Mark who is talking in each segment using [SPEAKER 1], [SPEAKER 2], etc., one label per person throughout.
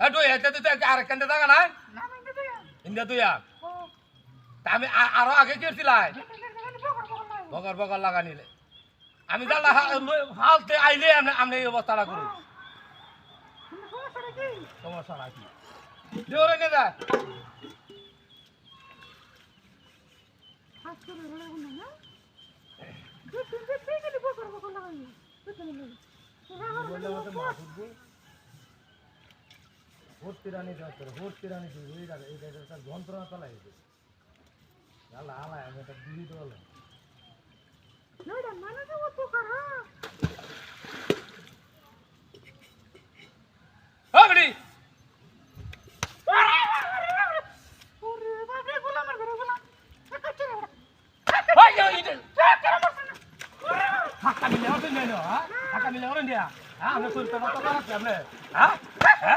[SPEAKER 1] হ্যাঁ তুই এতে তুই আর কেন থাকা না ইন্দা তুই আর আমি আরও আগে কি ছিলাই বগর বগর লাগা নিলে। আমি জানলা ফালতে আইলে আমি এই অবস্থাটা করি। সমস্যা নাকি জোরে নে? মতো মাছ উঠবো ভোট তিরানি যাচ্ছে ভোট তিরানি দিবি এই জায়গা এই জায়গাটা একটা যন্ত্রণা চালাই গেছে আল্লাহ আল্লাহ আমি একটা দিদি তো ইটে ধাক্কা মিলে ওঠেন না হ্যাঁ ধাক্কা মিলে ওঠেন দিয়া হ্যাঁ আমরা চলতে পারতো হ্যাঁ হ্যাঁ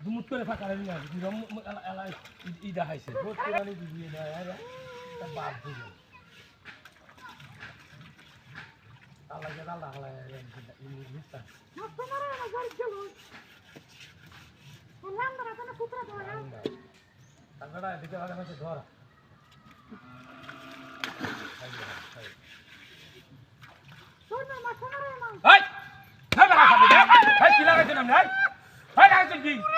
[SPEAKER 1] দুমুট করে ফাঁকা নি না দিরম এলা ই দেখাইছে। ভর্তি রানি দিবি না আরে বাপ দুই আল্লাহ কে আল্লাহ আল্লাহ মিস্তা তারপরে এদিকে আগে হচ্ছে ধর। হাই! হাই বাবা খাবে দে হাই কি লাগাইছেন আপনি? হাই হাই লাগাইছেন কি? হ্যাঁ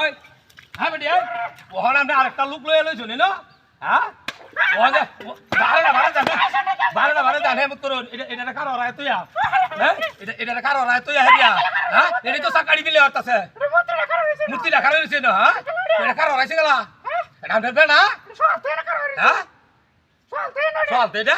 [SPEAKER 1] এই হ্যাঁ বেটি ওখানে আমরা আরেকটা লোক লয়ে লইছো নি না? হ্যাঁ? ওখানে না বারে জানে বারে না বারে জানে এমত এটা এটা কারও রায় তুই হ্যাঁ? এটা এটা কারও রায় তুই হেরিয়া হ্যাঁ? এটা তো সাকাড়ি দিলে অর্থাছে মূর্তি দেখা রয়েছে না হ্যাঁ? এটা কারও রাইছে গেলা এটা আমরা না হ্যাঁ চল এটা